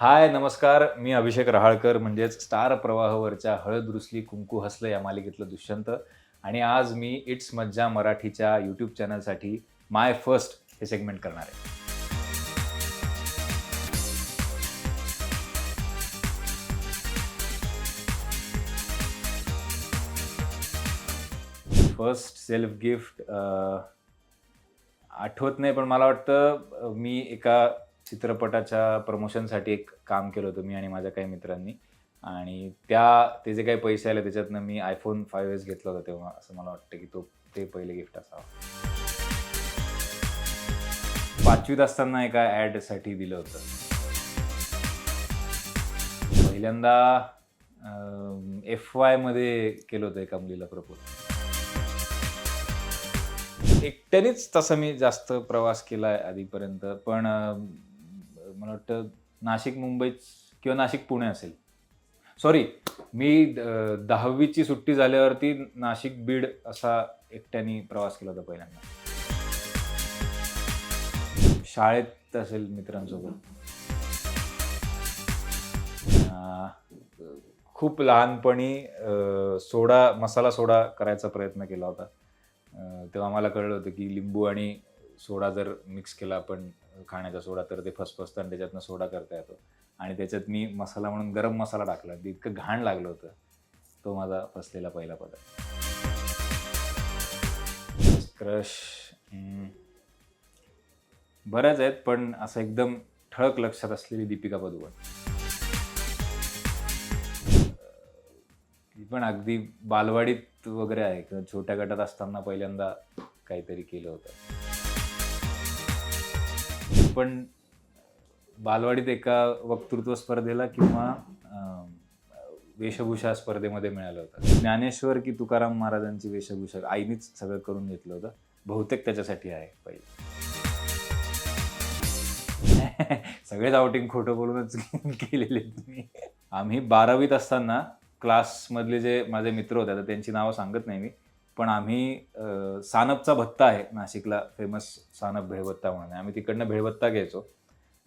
हाय नमस्कार. मी अभिषेक रहाळकर म्हणजेच स्टार प्रवाहावरच्या हळद रुसली कुंकू हसलं या मालिकेतलं दुष्यंत. आणि आज मी इट्स मज्जा मराठीच्या यूट्यूब चॅनलसाठी माय फर्स्ट हे सेगमेंट करणार आहे. फर्स्ट सेल्फ गिफ्ट आठवत नाही पण मला वाटतं मी एका चित्रपटाच्या प्रमोशनसाठी एक काम केलं होतं मी आणि माझ्या काही मित्रांनी. आणि त्या ते जे काही पैसे आले त्याच्यातनं मी आयफोन फाईव्ह एस घेतला होता तेव्हा असं मला वाटतं की तो ते पहिले गिफ्ट असावं. पाचवीत असताना एका ॲडसाठी दिलं होतं. पहिल्यांदा एफ वायमध्ये केलं होतं एका मुलीला प्रपोज एकट्यानेच तसा मी जास्त प्रवास केला आहे आधीपर्यंत पण मला वाटतं नाशिक मुंबईच किंवा नाशिक पुणे असेल. सॉरी मी दहावीची सुट्टी झाल्यावरती नाशिक बीड असा एकट्याने प्रवास केला होता पहिल्यांदा. शाळेत असेल मित्रांसोबत. अं, खूप लहानपणी अं, सोडा मसाला सोडा करायचा प्रयत्न केला होता. अं, तेव्हा आम्हाला कळलं होतं की लिंबू आणि सोडा जर मिक्स केला आपण खाण्याचा सोडा तर ते फसफसतं आणि त्याच्यातनं सोडा करता येतो. आणि त्याच्यात मी मसाला म्हणून गरम मसाला टाकला ते इतकं घाण लागलं होतं. तो माझा फसलेला पहिला पदार्थ. क्रश बऱ्याच आहेत पण असं एकदम ठळक लक्षात असलेली दीपिका पदुकोण. ती पण अगदी बालवाडीत वगैरे आहे किंवा छोट्या गटात असताना पहिल्यांदा काहीतरी केलं होतं. पण बालवाडीत एका वक्तृत्व स्पर्धेला किंवा वेशभूषा स्पर्धेमध्ये मिळालं होतं. ज्ञानेश्वर की तुकाराम महाराजांची वेशभूषा आईनीच सगळं करून घेतलं होतं. बहुतेक त्याच्यासाठी आहे पहिले. सगळेच आउटिंग खोटं बोलूनच केलेले तुम्ही. आम्ही बारावीत असताना क्लासमधले जे माझे मित्र होते आता त्यांची नावं सांगत नाही मी. पण आम्ही सानपचा भत्ता आहे नाशिकला फेमस सानप भेळभत्ता म्हणून. आहे. आम्ही तिकडनं भेळभत्ता घ्यायचो.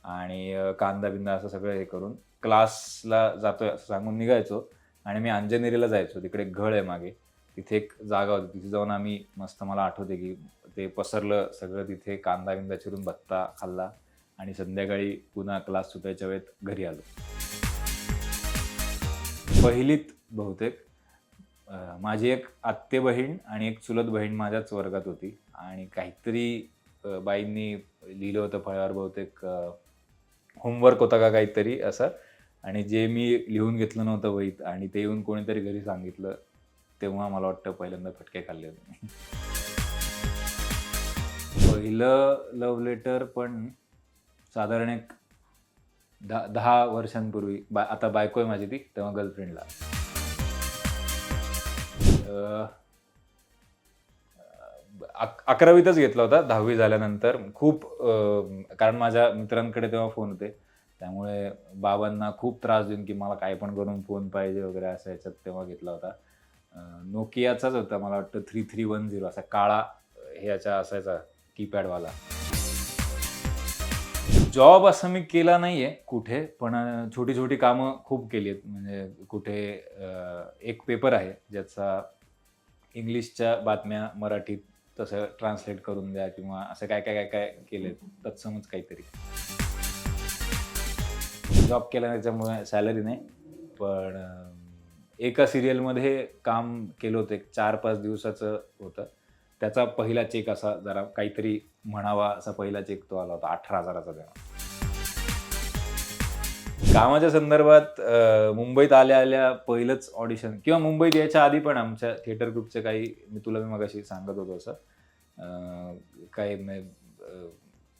आणि कांदा बिंदा असं सगळं हे करून क्लासला जातोय असं सांगून निघायचो. आणि मी अंजनेरीला जायचो. तिकडे एक घळ आहे मागे. तिथे एक जागा होती. तिथे जाऊन आम्ही मस्त मला आठवते की ते पसरलं सगळं तिथे. कांदा बिंदा चिरून भत्ता खाल्ला. आणि संध्याकाळी पुन्हा क्लास सुटायच्या वेळेत घरी आलो. पहिलीत बहुतेक माझी एक आत्ते बहीण आणि एक चुलत बहीण माझ्याच वर्गात होती. आणि काहीतरी बाईंनी लिहिलं होतं फळ्यावर बहुतेक होमवर्क होता का काहीतरी असं. आणि जे मी लिहून घेतलं नव्हतं वहीत आणि ते येऊन कोणीतरी घरी सांगितलं तेव्हा मला वाटतं पहिल्यांदा फटके खाल्ले होते पहिलं लव्ह लेटर पण साधारण एक दहा दहा वर्षांपूर्वी बा आता बायको आहे माझी ती तेव्हा गर्लफ्रेंडला अकरावीतच घेतला होता दहावी झाल्यानंतर. खूप कारण माझ्या मित्रांकडे तेव्हा फोन होते. त्यामुळे बाबांना खूप त्रास देऊन की मला काय पण करून फोन पाहिजे वगैरे असं याच्यात तेव्हा घेतला होता. नोकियाचाच होता मला वाटतं थ्री थ्री वन झिरो असा काळा हे याचा असायचा कीपॅडवाला जॉब असं मी केला नाहीये कुठे पण छोटी छोटी कामं खूप केली आहेत. म्हणजे कुठे एक पेपर आहे ज्याचा इंग्लिशच्या बातम्या मराठीत तसं ट्रान्सलेट करून द्या किंवा असं काय काय काय काय केले तत्समच काहीतरी. जॉब केला त्याच्यामुळे सॅलरी नाही पण एका सिरियलमध्ये काम केलं होतं एक चार पाच दिवसाचं होतं. त्याचा पहिला चेक असा जरा काहीतरी म्हणावा असा पहिला चेक तो आला होता अठरा हजाराचा तेव्हा कामाच्या संदर्भात मुंबईत आल्या आल्या पहिलंच ऑडिशन किंवा मुंबईत यायच्या आधी पण आमच्या थिएटर ग्रुपचे काही मी तुला मी मगाशी सांगत होतो असं. काही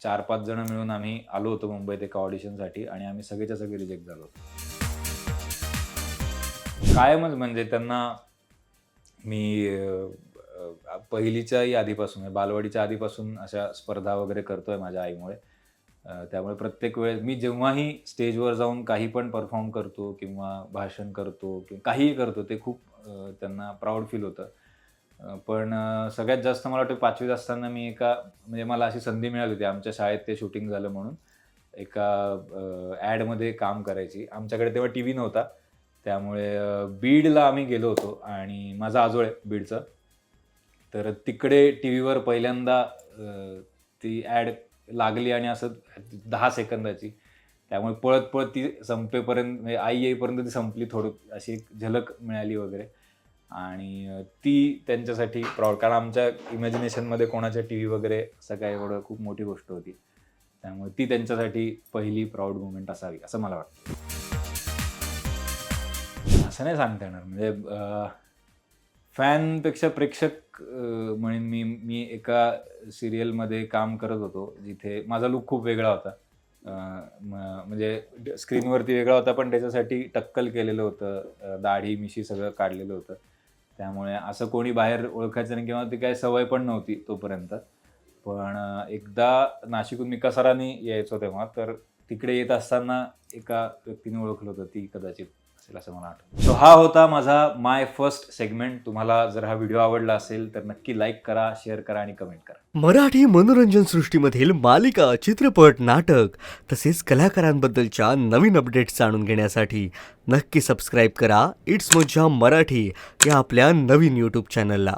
चार पाच जण मिळून आम्ही आलो होतो मुंबईत एका ऑडिशनसाठी आणि आम्ही सगळेच्या सगळे रिजेक्ट झालो होतो. कायमच म्हणजे त्यांना मी पहिलीच्याही आधीपासून म्हणजे बालवाडीच्या आधीपासून अशा स्पर्धा वगैरे करतोय माझ्या आईमुळे. त्यामुळे प्रत्येक वेळेस मी जेव्हाही स्टेजवर जाऊन काही पण परफॉर्म करतो किंवा भाषण करतो किंवा काहीही करतो ते खूप त्यांना प्राऊड फील होतं. पण सगळ्यात जास्त मला वाटतं पाचवीत असताना मी एका म्हणजे मला अशी संधी मिळाली होती. आमच्या शाळेत ते शूटिंग झालं म्हणून. एका ॲडमध्ये काम करायची. आमच्याकडे तेव्हा टी व्ही नव्हता. त्यामुळे बीडला आम्ही गेलो होतो आणि माझा आजोळ आहे बीडचा. तर तिकडे टी व्हीवर पहिल्यांदा ती ॲड लागली आणि असं दहा सेकंदाची. त्यामुळे पळत पळत ती संपेपर्यंत म्हणजे आई येईपर्यंत ती संपली थोडं अशी एक झलक मिळाली वगैरे. आणि ती त्यांच्यासाठी प्रॉड कारण आमच्या इमॅजिनेशनमध्ये कोणाच्या टी व्ही वगैरे असं काय एवढं खूप मोठी गोष्ट होती. त्यामुळे ती त्यांच्यासाठी पहिली प्राऊड मुवमेंट असावी असं मला वाटतं. असं नाही सांगता येणार. म्हणजे फॅनपेक्षा प्रेक्षक म्हणून म्हणेन मी मी एका सिरियलमध्ये काम करत होतो जिथे माझा लुक खूप वेगळा होता. म्हणजे स्क्रीनवरती वेगळा होता पण त्याच्यासाठी टक्कल केलेलं होतं दाढी मिशी सगळं काढलेलं होतं. त्यामुळे असं कोणी बाहेर ओळखायचं नाही किंवा ती काही सवय पण नव्हती तोपर्यंत. पण एकदा नाशिकहून मिका सरांनी यायचो तेव्हा तर तिकडे येत असताना एका व्यक्तीने ओळखलं होतं ती कदाचित. असेल असं मला वाटतं. सो हा होता माझा माय फर्स्ट सेगमेंट तुम्हाला जर हा व्हिडिओ आवडला असेल तर नक्की लाईक करा शेअर करा आणि कमेंट करा. मराठी मनोरंजन सृष्टीमधील मालिका चित्रपट नाटक तसेच कलाकारांबद्दलच्या नवीन अपडेट्स जाणून घेण्यासाठी नक्की सबस्क्राईब करा. इट्स मोजा मराठी या आपल्या नवीन यूट्यूब चॅनलला